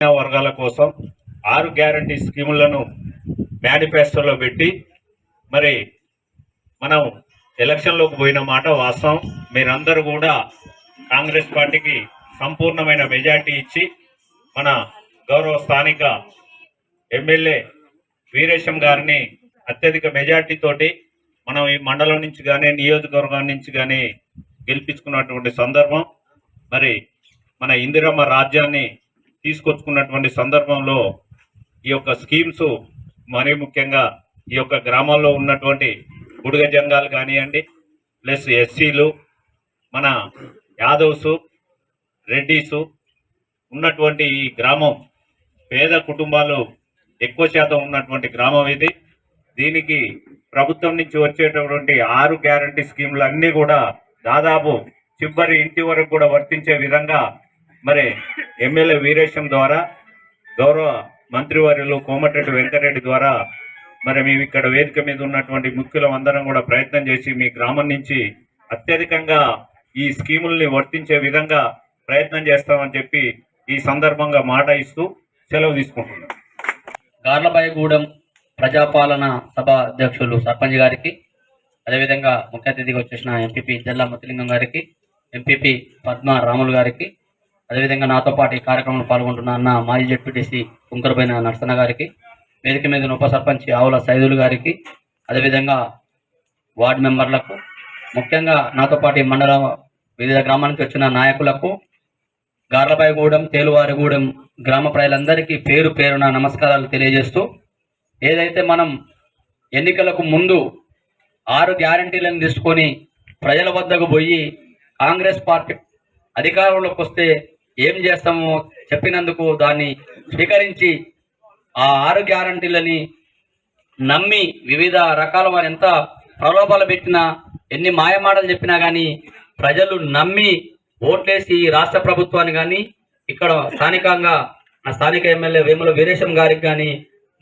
వర్గాల కోసం ఆరు గ్యారంటీ స్కీములను మేనిఫెస్టోలో పెట్టి మరి మనం ఎలక్షన్లోకి పోయిన మాట వాస్తవం. మీరందరూ కూడా కాంగ్రెస్ పార్టీకి సంపూర్ణమైన మెజార్టీ ఇచ్చి మన గౌరవ స్థానిక ఎమ్మెల్యే వీరేశం గారిని అత్యధిక మెజార్టీతోటి మనం ఈ మండలం నుంచి కానీ నియోజకవర్గం నుంచి కానీ గెలిపించుకున్నటువంటి సందర్భం. మరి మన ఇందిరమ్మ రాజ్యాన్ని తీసుకొచ్చుకున్నటువంటి సందర్భంలో ఈ యొక్క స్కీమ్స్ మరీ ముఖ్యంగా ఈ యొక్క గ్రామాల్లో ఉన్నటువంటి బుడుగ జంగాలు కానివ్వండి ప్లస్ ఎస్సీలు మన యాదవ్స్ రెడ్డీసు ఉన్నటువంటి ఈ గ్రామం పేద కుటుంబాలు ఎక్కువ శాతం ఉన్నటువంటి గ్రామం ఇది. దీనికి ప్రభుత్వం నుంచి వచ్చేటటువంటి ఆరు గ్యారంటీ స్కీములు అన్నీ కూడా దాదాపు చివరి ఇంటి వరకు కూడా వర్తించే విధంగా మరి ఎమ్మెల్యే వీరేశం ద్వారా గౌరవ మంత్రివర్యులు కోమటిరెడ్డి వెంకటరెడ్డి ద్వారా మరి మేము ఇక్కడ వేదిక మీద ఉన్నటువంటి ముఖ్యులం అందరం కూడా ప్రయత్నం చేసి మీ గ్రామం నుంచి అత్యధికంగా ఈ స్కీముల్ని వర్తించే విధంగా ప్రయత్నం చేస్తామని చెప్పి ఈ సందర్భంగా మాట ఇస్తూ సెలవు తీసుకుంటున్నాం. గార్లబాయిగూడెం ప్రజాపాలన సభ అధ్యక్షులు సర్పంచ్ గారికి అదేవిధంగా ముఖ్య అతిథిగా వచ్చేసిన ఎంపీపీ జల్లా ముత్తిలింగం గారికి ఎంపీపీ పద్మ రాములు గారికి అదేవిధంగా నాతో పాటు ఈ కార్యక్రమంలో పాల్గొంటున్న అన్న మాజీ జడ్పీటీసీ కుంకరపైన నర్సన్న గారికి వేదిక మీద ఉప సర్పంచ్ ఆవుల సైదులు గారికి అదేవిధంగా వార్డు మెంబర్లకు ముఖ్యంగా నాతో పాటు ఈ మండల వివిధ గ్రామాల నుంచి వచ్చిన నాయకులకు గార్లపాయగూడెం తేలువారిగూడెం గ్రామ ప్రజలందరికీ పేరు పేరున నమస్కారాలు తెలియజేస్తూ ఏదైతే మనం ఎన్నికలకు ముందు ఆరు గ్యారంటీలను తీసుకొని ప్రజల వద్దకు పోయి కాంగ్రెస్ పార్టీ అధికారంలోకి వస్తే ఏం చేస్తామో చెప్పినందుకు దాన్ని స్వీకరించి ఆ ఆరు గ్యారంటీలని నమ్మి వివిధ రకాల వారు ఎంత ప్రలోభాలు పెట్టినా ఎన్ని మాయమాటలు చెప్పినా కానీ ప్రజలు నమ్మి ఓట్లేసి ఈ రాష్ట్ర ప్రభుత్వాన్ని కానీ ఇక్కడ స్థానికంగా ఆ స్థానిక ఎమ్మెల్యే వేముల వీరేశం గారికి కానీ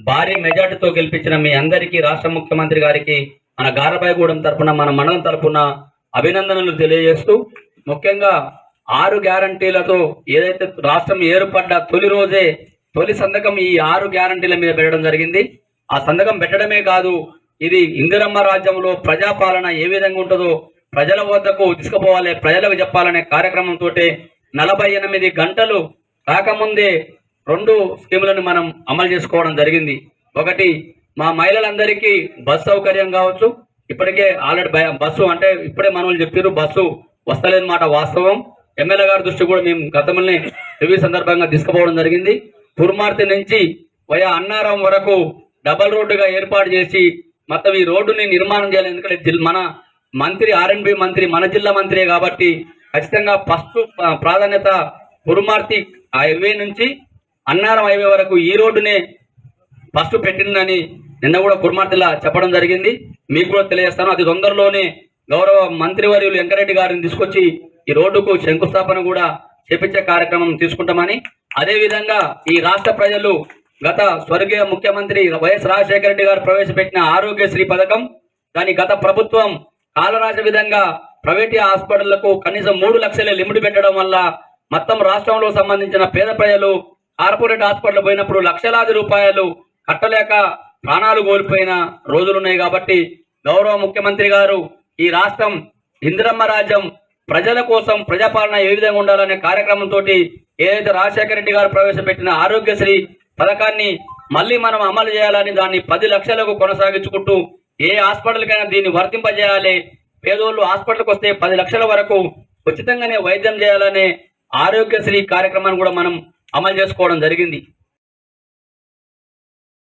భారీ మెజార్టీతో గెలిపించిన మీ అందరికీ రాష్ట్ర ముఖ్యమంత్రి గారికి మన గారబాయిగూడెం తరఫున మన మండలం తరఫున అభినందనలు తెలియజేస్తూ ముఖ్యంగా ఆరు గ్యారంటీలతో ఏదైతే రాష్ట్రం ఏర్పడ్డ తొలి రోజే తొలి సంతకం ఈ ఆరు గ్యారంటీల మీద పెట్టడం జరిగింది. ఆ సంతకం పెట్టడమే కాదు ఇది ఇందిరమ్మ రాజ్యంలో ప్రజాపాలన ఏ విధంగా ఉంటుందో ప్రజల వద్దకు తీసుకుపోవాలి ప్రజలకు చెప్పాలనే కార్యక్రమంతో నలభై ఎనిమిది గంటలు కాకముందే రెండు స్కీములను మనం అమలు చేసుకోవడం జరిగింది. ఒకటి మా మహిళలందరికీ బస్ సౌకర్యం కావచ్చు. ఇప్పటికే ఆల్రెడీ బస్సు అంటే ఇప్పుడే మనల్ని చెప్పారు బస్సు వస్తలేదన్నమాట మాట వాస్తవం. ఎమ్మెల్యే గారి దృష్టి కూడా మేము గతంలోనే రివ్యూ సందర్భంగా తీసుకుపోవడం జరిగింది. కుర్మార్తి నుంచి వయా అన్నారం వరకు డబల్ రోడ్డుగా ఏర్పాటు చేసి మొత్తం ఈ రోడ్డుని నిర్మాణం చేయాలి. ఎందుకంటే మన మంత్రి ఆర్ఎన్బి మంత్రి మన జిల్లా మంత్రియే కాబట్టి ఖచ్చితంగా ఫస్ట్ ప్రాధాన్యత కురుమార్తి హైవే నుంచి అన్నారం హైవే వరకు ఈ రోడ్డునే ఫస్ట్ పెట్టిందని నిన్న కూడా కురుమార్తిలా చెప్పడం జరిగింది. మీకు కూడా తెలియజేస్తాను. అది తొందరలోనే గౌరవ మంత్రివర్యులు వెంకరెడ్డి గారిని తీసుకొచ్చి ఈ రోడ్డుకు శంకుస్థాపన కూడా చేపించే కార్యక్రమం తీసుకుంటామని అదే విధంగా ఈ రాష్ట్ర ప్రజలు గత స్వర్గీయ ముఖ్యమంత్రి వైఎస్ రాజశేఖర రెడ్డి గారు ప్రవేశపెట్టిన ఆరోగ్యశ్రీ పథకం దాని గత ప్రభుత్వం కాలరాజ విధంగా ప్రైవేట్ హాస్పిటళ్ళకు కనీసం మూడు లక్షల లిమిట్ పెట్టడం వల్ల మొత్తం రాష్ట్రంలో సంబంధించిన పేద ప్రజలు కార్పొరేట్ హాస్పిటల్ పోయినప్పుడు లక్షలాది రూపాయలు కట్టలేక ప్రాణాలు కోల్పోయిన రోజులున్నాయి కాబట్టి గౌరవ ముఖ్యమంత్రి గారు ఈ రాష్ట్రం ఇందిరమ్మ రాజ్యం ప్రజల కోసం ప్రజాపాలన ఏ విధంగా ఉండాలనే కార్యక్రమంతో ఏదైతే రాజశేఖర రెడ్డి గారు ప్రవేశపెట్టిన ఆరోగ్యశ్రీ పథకాన్ని మళ్ళీ మనం అమలు చేయాలని దాన్ని పది లక్షలకు కొనసాగించుకుంటూ ఏ హాస్పిటల్కైనా దీన్ని వర్తింపజేయాలి. పేదోళ్ళు హాస్పిటల్కి వస్తే పది లక్షల వరకు ఉచితంగానే వైద్యం చేయాలనే ఆరోగ్యశ్రీ కార్యక్రమాన్ని కూడా మనం అమలు చేసుకోవడం జరిగింది.